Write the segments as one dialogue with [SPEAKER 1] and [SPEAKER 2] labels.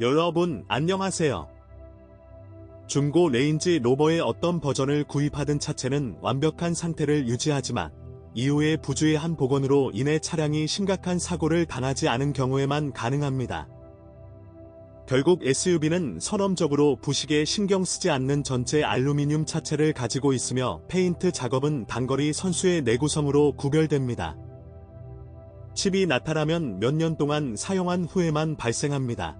[SPEAKER 1] 여러분 안녕하세요. 중고 레인지 로버의 어떤 버전을 구입하든 차체는 완벽한 상태를 유지하지만 이후에 부주의한 복원으로 인해 차량이 심각한 사고를 당하지 않은 경우에만 가능합니다. 결국 SUV는 선험적으로 부식에 신경 쓰지 않는 전체 알루미늄 차체를 가지고 있으며 페인트 작업은 단거리 선수의 내구성으로 구별됩니다. 칩이 나타나면 몇 년 동안 사용한 후에만 발생합니다.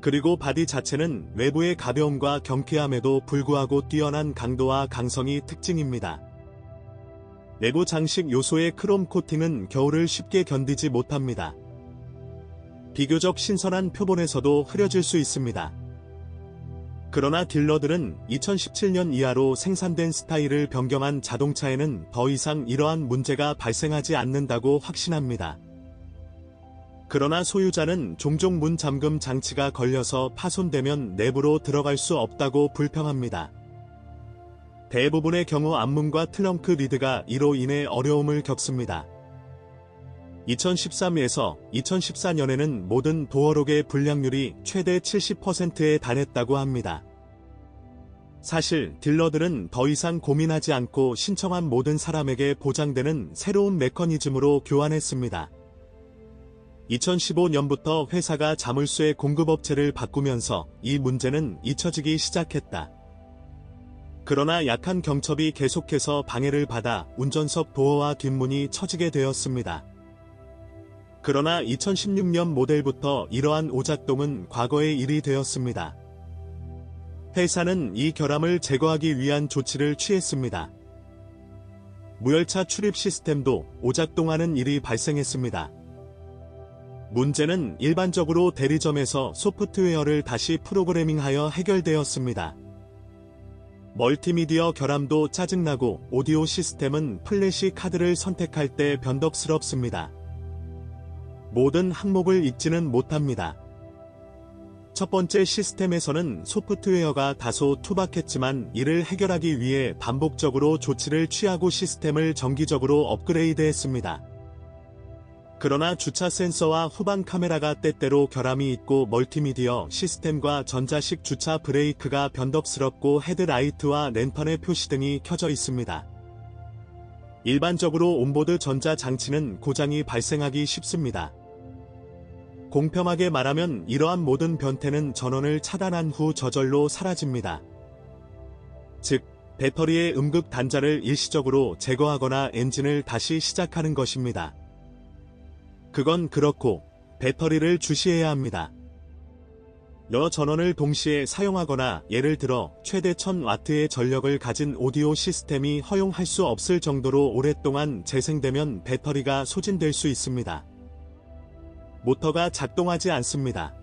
[SPEAKER 1] 그리고 바디 자체는 외부의 가벼움과 경쾌함에도 불구하고 뛰어난 강도와 강성이 특징입니다. 내부 장식 요소의 크롬 코팅은 겨울을 쉽게 견디지 못합니다. 비교적 신선한 표본에서도 흐려질 수 있습니다. 그러나 딜러들은 2017년 이하로 생산된 스타일을 변경한 자동차에는 더 이상 이러한 문제가 발생하지 않는다고 확신합니다. 그러나 소유자는 종종 문 잠금 장치가 걸려서 파손되면 내부로 들어갈 수 없다고 불평합니다. 대부분의 경우 앞문과 트렁크 리드가 이로 인해 어려움을 겪습니다. 2013에서 2014년에는 모든 도어록의 불량률이 최대 70%에 달했다고 합니다. 사실 딜러들은 더 이상 고민하지 않고 신청한 모든 사람에게 보장되는 새로운 메커니즘으로 교환했습니다. 2015년부터 회사가 자물쇠 공급업체를 바꾸면서 이 문제는 잊혀지기 시작했다. 그러나 약한 경첩이 계속해서 방해를 받아 운전석 도어와 뒷문이 처지게 되었습니다. 그러나 2016년 모델부터 이러한 오작동은 과거의 일이 되었습니다. 회사는 이 결함을 제거하기 위한 조치를 취했습니다. 무열차 출입 시스템도 오작동하는 일이 발생했습니다. 문제는 일반적으로 대리점에서 소프트웨어를 다시 프로그래밍하여 해결되었습니다. 멀티미디어 결함도 짜증나고 오디오 시스템은 플래시 카드를 선택할 때 변덕스럽습니다. 모든 항목을 읽지는 못합니다. 첫 번째 시스템에서는 소프트웨어가 다소 투박했지만 이를 해결하기 위해 반복적으로 조치를 취하고 시스템을 정기적으로 업그레이드했습니다. 그러나 주차 센서와 후방 카메라가 때때로 결함이 있고 멀티미디어 시스템과 전자식 주차 브레이크가 변덕스럽고 헤드라이트와 랜턴의 표시 등이 켜져 있습니다. 일반적으로 온보드 전자 장치는 고장이 발생하기 쉽습니다. 공평하게 말하면 이러한 모든 변태는 전원을 차단한 후 저절로 사라집니다. 즉, 배터리의 음극 단자를 일시적으로 제거하거나 엔진을 다시 시작하는 것입니다. 그건 그렇고 배터리를 주시해야 합니다. 여러 전원을 동시에 사용하거나 예를 들어 최대 1000W의 전력을 가진 오디오 시스템이 허용할 수 없을 정도로 오랫동안 재생되면 배터리가 소진될 수 있습니다. 모터가 작동하지 않습니다.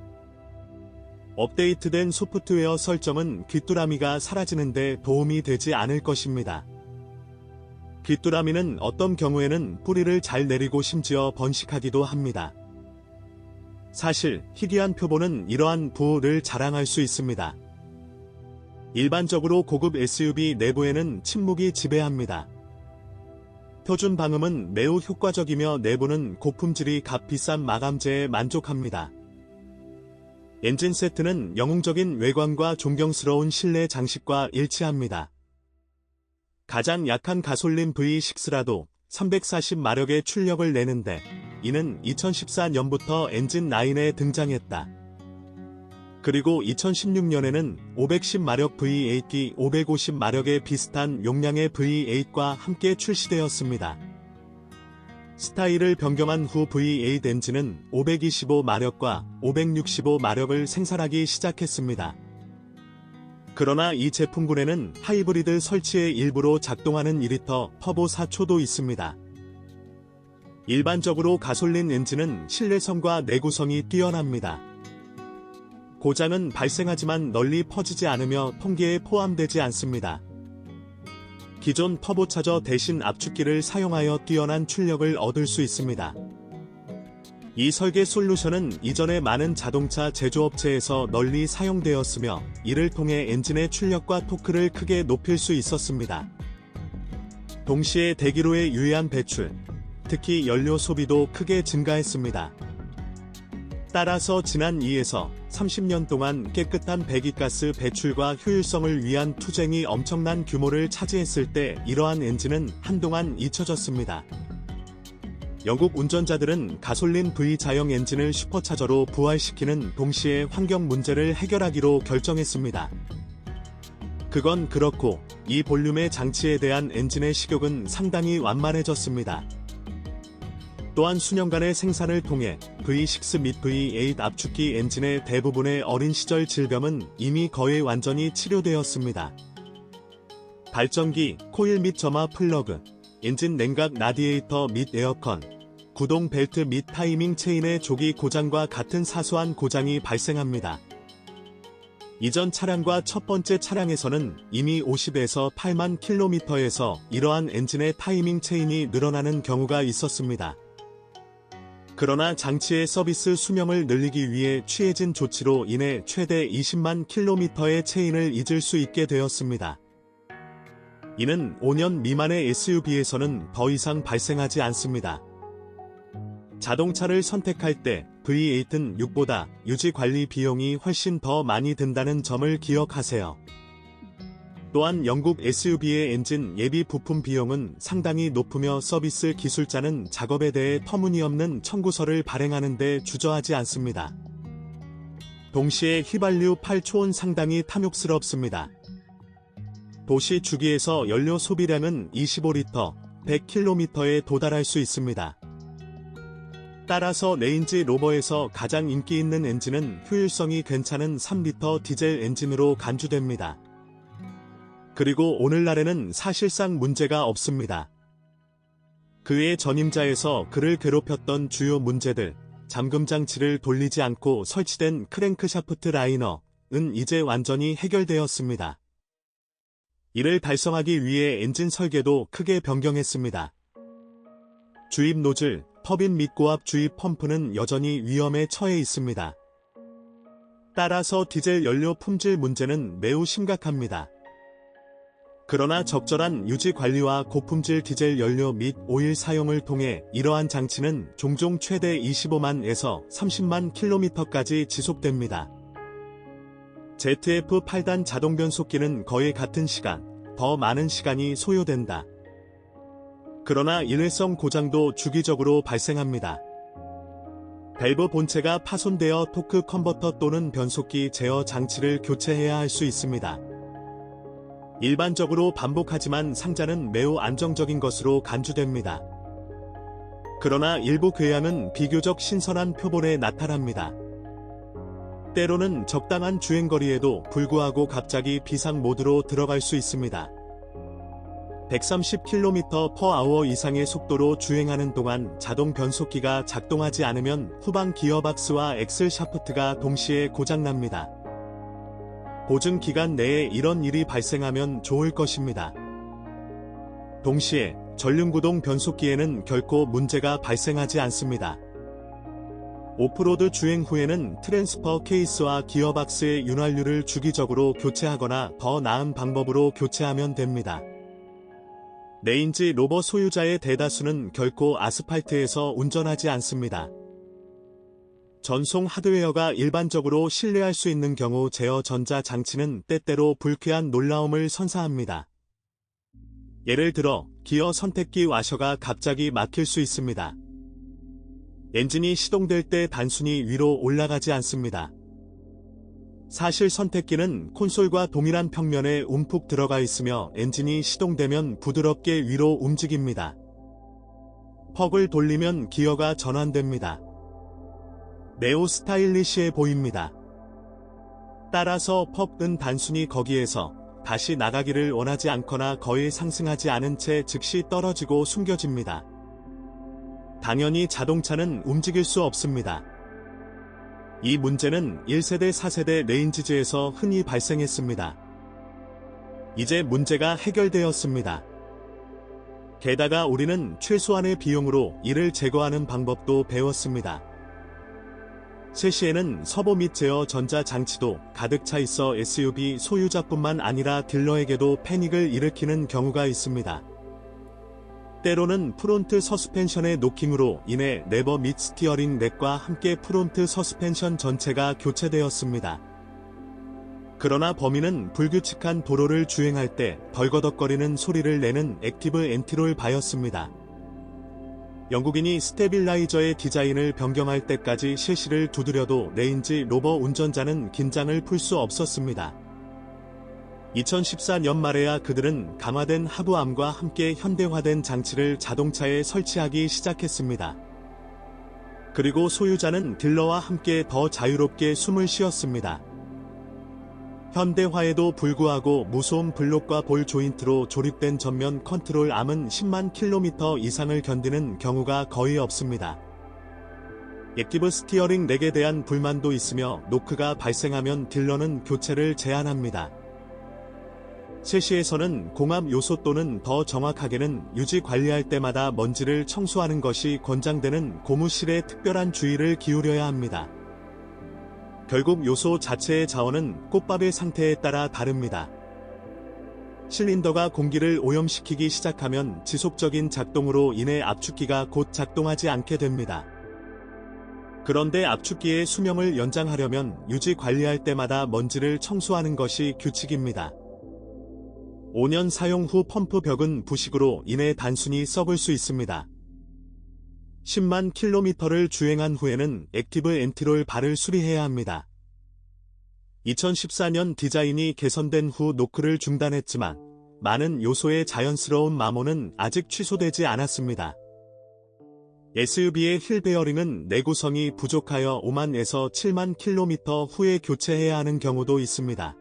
[SPEAKER 1] 업데이트된 소프트웨어 설정은 귀뚜라미가 사라지는데 도움이 되지 않을 것입니다. 귀뚜라미는 어떤 경우에는 뿌리를 잘 내리고 심지어 번식하기도 합니다. 사실 희귀한 표본은 이러한 부호를 자랑할 수 있습니다. 일반적으로 고급 SUV 내부에는 침묵이 지배합니다. 표준 방음은 매우 효과적이며 내부는 고품질이 값비싼 마감재에 만족합니다. 엔진 세트는 영웅적인 외관과 존경스러운 실내 장식과 일치합니다. 가장 약한 가솔린 V6라도 340마력의 출력을 내는데 이는 2014년부터 엔진 9에 등장했다. 그리고 2016년에는 510마력 V8기 550마력의 비슷한 용량의 V8과 함께 출시되었습니다. 스타일을 변경한 후 V8 엔진은 525마력과 565마력을 생산하기 시작했습니다. 그러나 이 제품군에는 하이브리드 설치에 일부러 작동하는 2리터 터보 4초도 있습니다. 일반적으로 가솔린 엔진은 실내성과 내구성이 뛰어납니다. 고장은 발생하지만 널리 퍼지지 않으며 통계에 포함되지 않습니다. 기존 터보차저 대신 압축기를 사용하여 뛰어난 출력을 얻을 수 있습니다. 이 설계 솔루션은 이전에 많은 자동차 제조업체에서 널리 사용되었으며 이를 통해 엔진의 출력과 토크를 크게 높일 수 있었습니다. 동시에 대기로의 유해한 배출, 특히 연료 소비도 크게 증가했습니다. 따라서 지난 2에서 30년 동안 깨끗한 배기가스 배출과 효율성을 위한 투쟁이 엄청난 규모를 차지했을 때 이러한 엔진은 한동안 잊혀졌습니다. 영국 운전자들은 가솔린 V 자형 엔진을 슈퍼차저로 부활시키는 동시에 환경 문제를 해결하기로 결정했습니다. 그건 그렇고 이 볼륨의 장치에 대한 엔진의 식욕은 상당히 완만해졌습니다. 또한 수년간의 생산을 통해 V6 및 V8 압축기 엔진의 대부분의 어린 시절 질병은 이미 거의 완전히 치료되었습니다. 발전기, 코일 및 점화 플러그, 엔진 냉각 라디에이터 및 에어컨, 구동 벨트 및 타이밍 체인의 조기 고장과 같은 사소한 고장이 발생합니다. 이전 차량과 첫 번째 차량에서는 이미 50에서 8만 킬로미터에서 이러한 엔진의 타이밍 체인이 늘어나는 경우가 있었습니다. 그러나 장치의 서비스 수명을 늘리기 위해 취해진 조치로 인해 최대 20만 킬로미터의 체인을 잊을 수 있게 되었습니다. 이는 5년 미만의 SUV에서는 더 이상 발생하지 않습니다. 자동차를 선택할 때 V8은 6보다 유지 관리 비용이 훨씬 더 많이 든다는 점을 기억하세요. 또한 영국 SUV의 엔진 예비 부품 비용은 상당히 높으며 서비스 기술자는 작업에 대해 터무니없는 청구서를 발행하는 데 주저하지 않습니다. 동시에 휘발유 8초온 상당히 탐욕스럽습니다. 도시 주기에서 연료 소비량은 25리터, 100km에 도달할 수 있습니다. 따라서 레인지 로버에서 가장 인기 있는 엔진은 효율성이 괜찮은 3리터 디젤 엔진으로 간주됩니다. 그리고 오늘날에는 사실상 문제가 없습니다. 그의 전임자에서 그를 괴롭혔던 주요 문제들, 잠금 장치를 돌리지 않고 설치된 크랭크샤프트 라이너은 이제 완전히 해결되었습니다. 이를 달성하기 위해 엔진 설계도 크게 변경했습니다. 주입 노즐, 터빈 및 고압 주입 펌프는 여전히 위험에 처해 있습니다. 따라서 디젤 연료 품질 문제는 매우 심각합니다. 그러나 적절한 유지 관리와 고품질 디젤 연료 및 오일 사용을 통해 이러한 장치는 종종 최대 25만에서 30만 킬로미터까지 지속됩니다. ZF 8단 자동 변속기는 거의 같은 시간, 더 많은 시간이 소요된다. 그러나 일회성 고장도 주기적으로 발생합니다. 밸브 본체가 파손되어 토크 컨버터 또는 변속기 제어 장치를 교체해야 할 수 있습니다. 일반적으로 반복하지만 상자는 매우 안정적인 것으로 간주됩니다. 그러나 일부 괴양은 비교적 신선한 표본에 나타납니다. 때로는 적당한 주행거리에도 불구하고 갑자기 비상 모드로 들어갈 수 있습니다. 130km/h 이상의 속도로 주행하는 동안 자동 변속기가 작동하지 않으면 후방 기어박스와 엑셀 샤프트가 동시에 고장납니다. 보증 기간 내에 이런 일이 발생하면 좋을 것입니다. 동시에 전륜구동 변속기에는 결코 문제가 발생하지 않습니다. 오프로드 주행 후에는 트랜스퍼 케이스와 기어박스의 윤활유를 주기적으로 교체하거나 더 나은 방법으로 교체하면 됩니다. 레인지 로버 소유자의 대다수는 결코 아스팔트에서 운전하지 않습니다. 전송 하드웨어가 일반적으로 신뢰할 수 있는 경우 제어 전자 장치는 때때로 불쾌한 놀라움을 선사합니다. 예를 들어 기어 선택기 와셔가 갑자기 막힐 수 있습니다. 엔진이 시동될 때 단순히 위로 올라가지 않습니다. 사실 선택기는 콘솔과 동일한 평면에 움푹 들어가 있으며 엔진이 시동되면 부드럽게 위로 움직입니다. 퍽을 돌리면 기어가 전환됩니다. 매우 스타일리시해 보입니다. 따라서 펍은 단순히 거기에서 다시 나가기를 원하지 않거나 거의 상승하지 않은 채 즉시 떨어지고 숨겨집니다. 당연히 자동차는 움직일 수 없습니다. 이 문제는 1세대 4세대 레인지즈에서 흔히 발생했습니다. 이제 문제가 해결되었습니다. 게다가 우리는 최소한의 비용으로 이를 제거하는 방법도 배웠습니다. 3시에는 서버 및 제어 전자 장치도 가득 차 있어 SUV 소유자뿐만 아니라 딜러에게도 패닉을 일으키는 경우가 있습니다. 때로는 프론트 서스펜션의 노킹으로 인해 레버 및 스티어링 넥과 함께 프론트 서스펜션 전체가 교체되었습니다. 그러나 범인은 불규칙한 도로를 주행할 때 벌거덕거리는 소리를 내는 액티브 엔티롤 바였습니다. 영국인이 스테빌라이저의 디자인을 변경할 때까지 실시를 두드려도 레인지 로버 운전자는 긴장을 풀 수 없었습니다. 2014년 말에야 그들은 강화된 하부암과 함께 현대화된 장치를 자동차에 설치하기 시작했습니다. 그리고 소유자는 딜러와 함께 더 자유롭게 숨을 쉬었습니다. 현대화에도 불구하고 무소음 블록과 볼 조인트로 조립된 전면 컨트롤 암은 10만 킬로미터 이상을 견디는 경우가 거의 없습니다. 액티브 스티어링 렉에 대한 불만도 있으며 노크가 발생하면 딜러는 교체를 제한합니다. 세시에서는 공합 요소 또는 더 정확하게는 유지 관리할 때마다 먼지를 청소하는 것이 권장되는 고무실에 특별한 주의를 기울여야 합니다. 결국 요소 자체의 자원은 꽃밥의 상태에 따라 다릅니다. 실린더가 공기를 오염시키기 시작하면 지속적인 작동으로 인해 압축기가 곧 작동하지 않게 됩니다. 그런데 압축기의 수명을 연장하려면 유지 관리할 때마다 먼지를 청소하는 것이 규칙입니다. 5년 사용 후 펌프 벽은 부식으로 인해 단순히 썩을 수 있습니다. 10만 킬로미터를 주행한 후에는 액티브 엔티롤 발을 수리해야 합니다. 2014년 디자인이 개선된 후 노크를 중단했지만 많은 요소의 자연스러운 마모는 아직 취소되지 않았습니다. SUV의 힐 베어링은 내구성이 부족하여 5만에서 7만 킬로미터 후에 교체해야 하는 경우도 있습니다.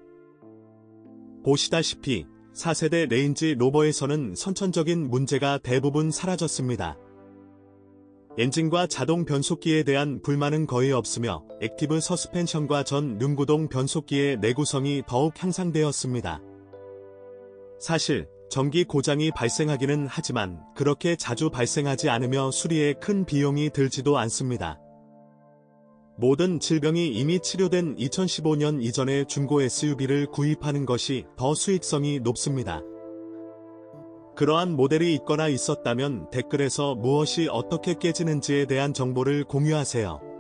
[SPEAKER 1] 보시다시피 4세대 레인지 로버에서는 선천적인 문제가 대부분 사라졌습니다. 엔진과 자동 변속기에 대한 불만은 거의 없으며 액티브 서스펜션과 전 륜구동 변속기의 내구성이 더욱 향상되었습니다. 사실 전기 고장이 발생하기는 하지만 그렇게 자주 발생하지 않으며 수리에 큰 비용이 들지도 않습니다. 모든 질병이 이미 치료된 2015년 이전의 중고 SUV를 구입하는 것이 더 수익성이 높습니다. 그러한 모델이 있거나 있었다면 댓글에서 무엇이 어떻게 깨지는지에 대한 정보를 공유하세요.